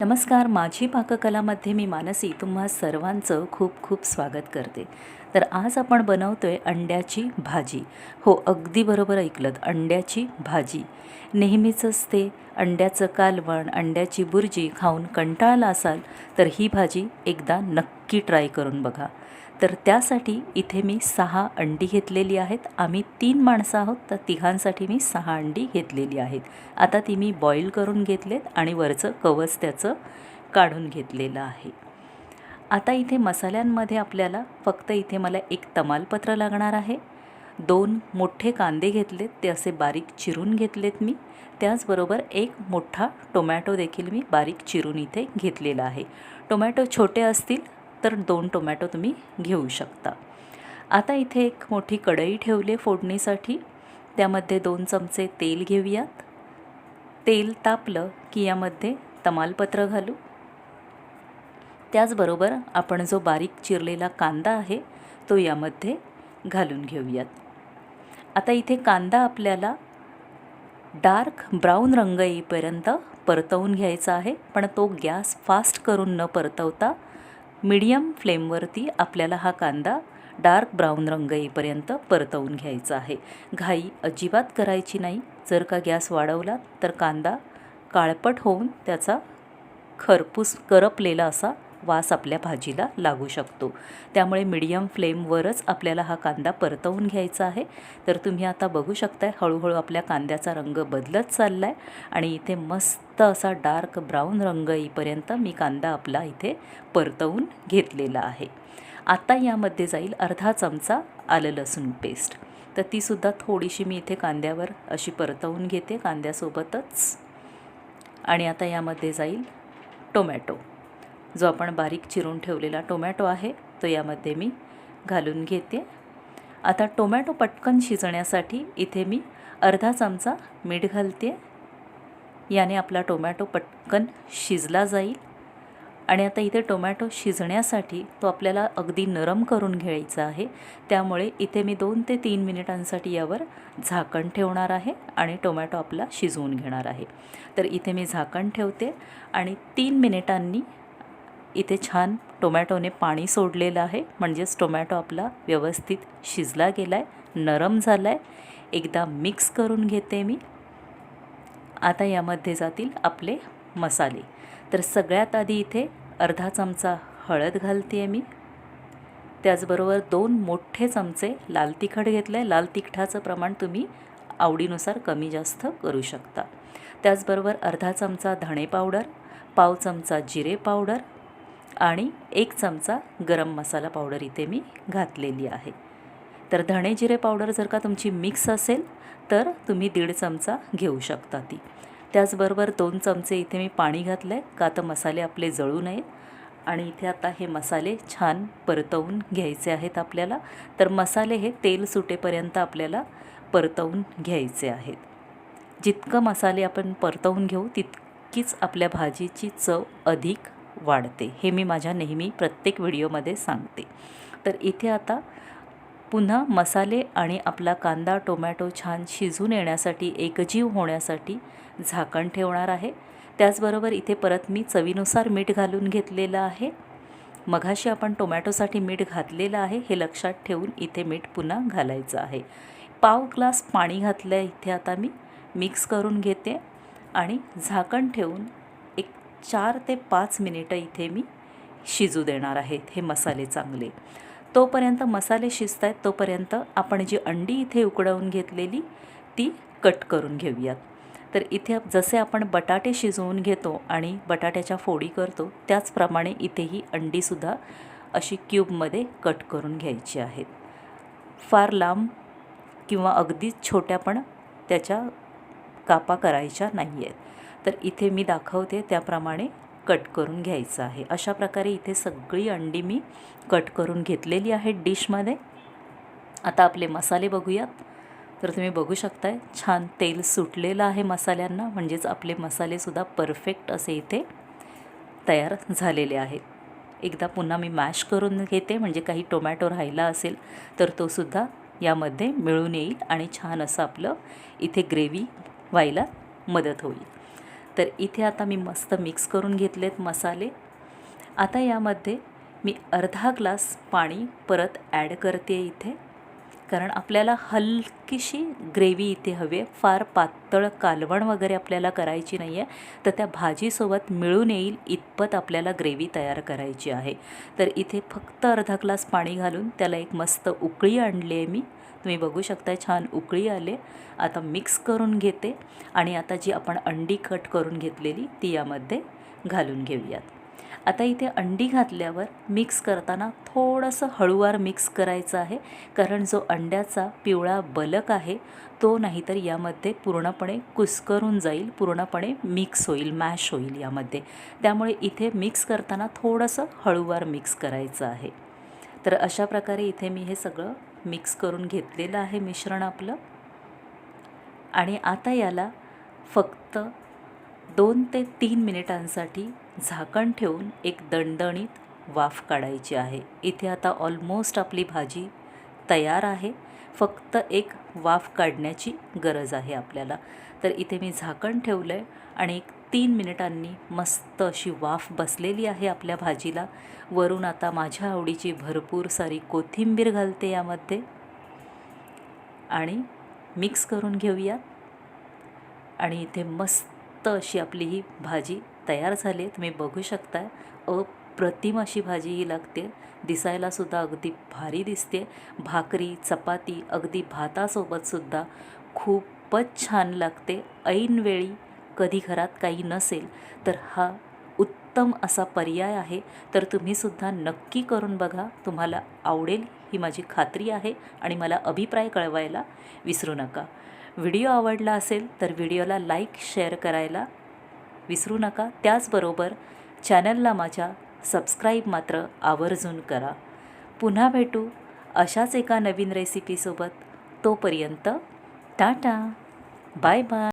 नमस्कार माझी पाककलामध्ये मी मानसी तुम्हा सर्वांचं खूप खूप स्वागत करते. तर आज आपण बनवतो आहे अंड्याची भाजी. हो अगदी बरोबर ऐकलं अंड्याची भाजी. नेहमीचंच ते अंड्याचं कालवण अंड्याची बुर्जी खाऊन कंटाळला असाल तर ही भाजी एकदा नक्की ट्राय करून बघा. तर त्यासाठी इथे मी सहा अंडी घेतलेली आहेत. आम्ही तीन माणसं आहोत तर तिघांसाठी मी सहा अंडी घेतलेली आहेत. आता ती मी बॉईल करून घेतलेत आणि वरचं कवच त्याचं काढून घेतलेलं आहे. आता इथे मसाल्यांमध्ये आपल्याला फक्त इथे मला एक तमालपत्र लागणार आहे. दोन मोठे कांदे घेतलेत ते असे बारीक चिरून घेतलेत मी. त्याचबरोबर एक मोठा टोमॅटो देखील मी बारीक चिरून इथे घेतलेला आहे. टोमॅटो छोटे असतील तर दोन टोमॅटो तुम्ही घेऊ शकता. आता इथे एक मोठी कढई ठेवली फोडणीसाठी. त्यामध्ये दोन चमचे तेल घेऊयात. तेल तापलं की यामध्ये तमालपत्र घालू. त्याचबरोबर आपण जो बारीक चिरलेला कांदा आहे तो यामध्ये घालून घेऊयात. आता इथे कांदा आपल्याला डार्क ब्राऊन रंग येईपर्यंत परतवून घ्यायचा आहे पण तो गॅस फास्ट करून न परतवता मीडियम फ्लेमवरती आपल्याला हा कांदा डार्क ब्राऊन रंग येईपर्यंत परतवून घ्यायचा आहे. घाई अजिबात करायची नाही. जर का गॅस वाढवला तर कांदा काळपट होऊन त्याचा खरपूस करपलेला असा वास आपल्या भाजीला लागू शकतो. त्यामुळे मीडियम फ्लेमवरच आपल्याला हा कांदा परतवून घ्यायचा आहे. तर तुम्ही आता बघू शकताय हळूहळू आपल्या कांद्याचा रंग बदलत चालला आहे आणि इथे मस्त असा डार्क ब्राऊन रंग येईपर्यंत मी कांदा आपला इथे परतवून घेतलेला आहे. आता यामध्ये जाईल अर्धा चमचा आलं लसूण पेस्ट तर तीसुद्धा थोडीशी मी इथे कांद्यावर अशी परतवून घेते कांद्यासोबतच. आणि आता यामध्ये जाईल टोमॅटो जो आपण बारीक चिरून ठेवलेला टोमॅटो आहे तो यामध्ये मी घालून घेते. आता टोमॅटो पटकन शिजण्यासाठी इथे मी अर्धा चमचा मीठ घालते. याने आपला टोमॅटो पटकन शिजला जाईल. आणि आता इथे टोमॅटो शिजण्यासाठी तो आपल्याला अगदी नरम करून घ्यायचा आहे. त्यामुळे इथे मी दोन ते तीन मिनिटांसाठी यावर झाकण ठेवणार आहे आणि टोमॅटो आपला शिजवून घेणार आहे. तर इथे मी झाकण ठेवते आणि तीन मिनिटांनी इथे छान टोमॅटोने पाणी सोडलेलं आहे. म्हणजेच टोमॅटो आपला व्यवस्थित शिजला गेला आहे नरम झाला आहे एकदा मिक्स करून घेते मी. आता यामध्ये जातील आपले मसाले. तर सगळ्यात आधी इथे अर्धा चमचा हळद घालते आहे मी. त्याचबरोबर दोन मोठे चमचे लाल तिखट घेतलं आहे लाल तिखटाचं प्रमाण तुम्ही आवडीनुसार कमी जास्त करू शकता. त्याचबरोबर अर्धा चमचा धणे पावडर पाव चमचा जिरे पावडर आणि एक चमचा गरम मसाला पावडर इथे मी घातलेली आहे. तर धणे जिरे पावडर जर का तुमची मिक्स असेल तर तुम्ही दीड चमचा घेऊ शकता ती. त्याचबरोबर दोन चमचे इथे मी पाणी घातलं आहे का तर मसाले आपले जळू नयेत. आणि इथे आता हे मसाले छान परतवून घ्यायचे आहेत आपल्याला. तर मसाले हे तेल सुटेपर्यंत आपल्याला परतवून घ्यायचे आहेत. जितकं मसाले आपण परतवून घेऊ तितकीच आपल्या भाजीची चव अधिक वाढते. हे मी माझ्या नेहमी प्रत्येक व्हिडिओमध्ये सांगते. तर इथे आता पुन्हा मसाले आणि आपला कांदा टोमॅटो छान शिजून येण्यासाठी एकजीव होण्यासाठी झाकण ठेवणार आहे. त्याचबरोबर इथे परत मी चवीनुसार मीठ घालून घेतलेलं आहे. मघाशी आपण टोमॅटोसाठी मीठ घातलेलं आहे. हे लक्षात ठेवून इथे मीठ पुन्हा घालायचं आहे. पाव ग्लास पाणी घातलं आहे इथे आता मी. मिक्स करून घेते आणि झाकण ठेवून चार ते पाच मिनिटं इथे मी शिजू देणार आहेत हे मसाले चांगले. तोपर्यंत मसाले शिजत आहेत तोपर्यंत आपण जी अंडी इथे उकडवून घेतलेली ती कट करून घेऊयात. तर इथे जसे आपण बटाटे शिजवून घेतो आणि बटाट्याच्या फोडी करतो त्याचप्रमाणे इथेही अंडीसुद्धा अशी क्यूबमध्ये कट करून घ्यायची आहेत. फार लांब किंवा अगदीच छोट्या पण त्याच्या कापा करायच्या नाही आहेत तर इथे मी दाखवते त्याप्रमाणे कट करून घ्यायचं आहे. अशा प्रकारे इथे सगळी अंडी मी कट करून घेतलेली आहेत डिशमध्ये. आता आपले मसाले बघूयात. तर तुम्ही बघू शकताय छान तेल सुटलेलं आहे मसाल्यांना म्हणजेच आपले मसालेसुद्धा परफेक्ट असे इथे तयार झालेले आहेत. एकदा पुन्हा मी मॅश करून घेते म्हणजे काही टोमॅटो राहिला असेल तर तोसुद्धा यामध्ये मिळून येईल आणि छान असं आपलं इथे ग्रेव्ही व्हायला मदत होईल. तर इथे आता मी मस्त मिक्स करून घेतलेत मसाले. आता यामध्ये मी अर्धा ग्लास पाणी परत ॲड करते इथे. कारण आपल्याला हलकीशी ग्रेव्ही इथे हवी आहे. फार पातळ कालवण वगैरे आपल्याला करायची नाही आहे तर त्या भाजीसोबत मिळून येईल इतपत आपल्याला ग्रेव्ही तयार करायची आहे. तर इथे फक्त अर्धा ग्लास पाणी घालून त्याला एक मस्त उकळी आणली आहे मी. तुम्ही बघू शकता छान उकळी आले. आता मिक्स करून घेते आणि आता जी आपण अंडी कट करून घेतलेली ती यामध्ये घालून घेऊयात. आता इथे अंडी घातल्यावर मिक्स करताना थोडंसं हळूवार मिक्स करायचं आहे. कारण जो अंड्याचा पिवळा बलक आहे तो नाहीतर यामध्ये पूर्णपणे कुस्करून जाईल पूर्णपणे मिक्स होईल मॅश होईल यामध्ये. त्यामुळे इथे मिक्स करताना थोडंसं हळूवार मिक्स करायचं आहे. तर अशा प्रकारे इथे मी हे सगळं मिक्स करून घेतलेलं आहे मिश्रण आपलं. आणि आता याला फक्त दोन ते तीन मिनिटांसाठी झाकण ठेवून एक दणदणीत वाफ काढायची आहे. इथे आता ऑलमोस्ट आपली भाजी तयार आहे. फक्त एक वाफ काढण्याची गरज आहे आपल्याला. तर इथे मी झाकण ठेवलं आहे आणि एक तीन मिनिटांनी मस्त अशी वाफ बसलेली आहे आपल्या भाजीला. वरून आता माझ्या आवडीची भरपूर सारी कोथिंबीर घालते यामध्ये. आणि मिक्स करून घेऊया आणि इथे मस्त अशी आपली ही भाजी तयार झाली आहे. तुम्ही बघू शकता अप्रतिम अशी भाजी ही लागते. दिसायलासुद्धा अगदी भारी दिसते. भाकरी चपाती अगदी भातासोबतसुद्धा खूपच छान लागते. ऐनवेळी कधी घरात काही नसेल तर हा उत्तम असा पर्याय आहे. तर तुम्हीसुद्धा नक्की करून बघा तुम्हाला आवडेल ही माझी खात्री आहे आणि मला अभिप्राय कळवायला विसरू नका. व्हिडिओ आवडला असेल तर व्हिडिओला लाईक शेअर करायला विसरू नका. त्याचबरोबर चॅनलला माझ्या सबस्क्राईब मात्र आवर्जून करा. पुन्हा भेटू अशाच एका नवीन रेसिपीसोबत. तोपर्यंत टाटा. Bye bye.